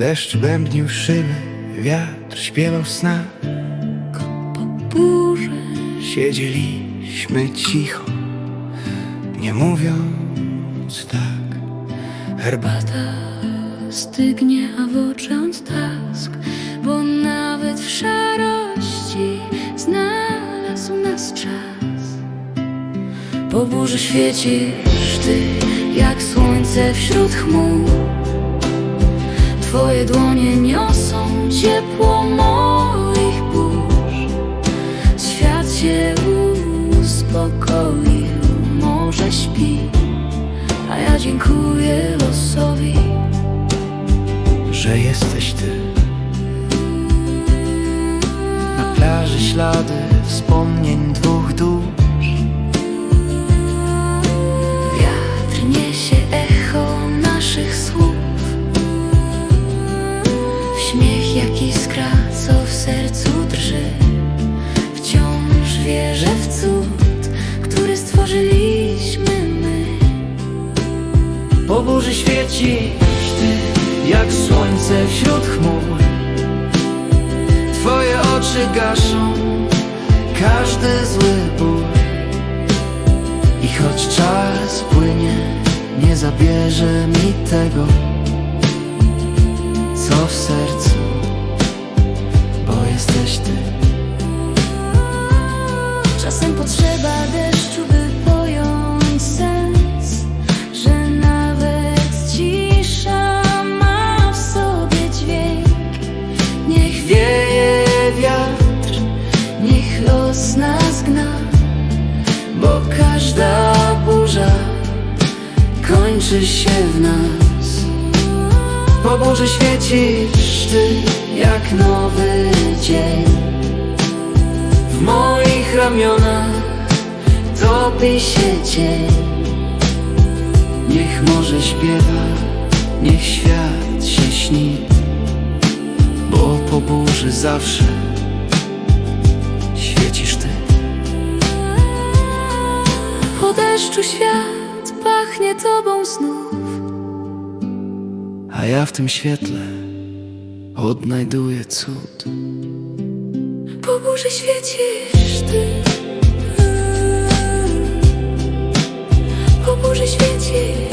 Deszcz bębnił szyby, wiatr śpiewał snach po burzy Siedzieliśmy cicho, nie mówiąc tak. Herbata stygnie, a w oczach task Bo nawet w szarości znalazł nas czas. Po burzy świecisz ty, jak słońce wśród chmur Twoje dłonie niosą ciepło moich burz. Świat się uspokoił, może śpi A ja dziękuję losowi. Że jesteś ty. Na plaży ślady wspomnień dwóch Burzy świecisz ty jak słońce wśród chmur. Twoje oczy gaszą każdy zły ból. I choć czas płynie, nie zabierze mi tego Co w sercu, bo jesteś ty bo każda burza kończy się w nas. Po burzy świecisz ty jak nowy dzień. W moich ramionach topi się cień Niech morze śpiewa, niech świat się śni Bo po burzy zawsze deszczu świat pachnie tobą znów. A ja w tym świetle odnajduję cud Po burzy świecisz ty. Po burzy świecisz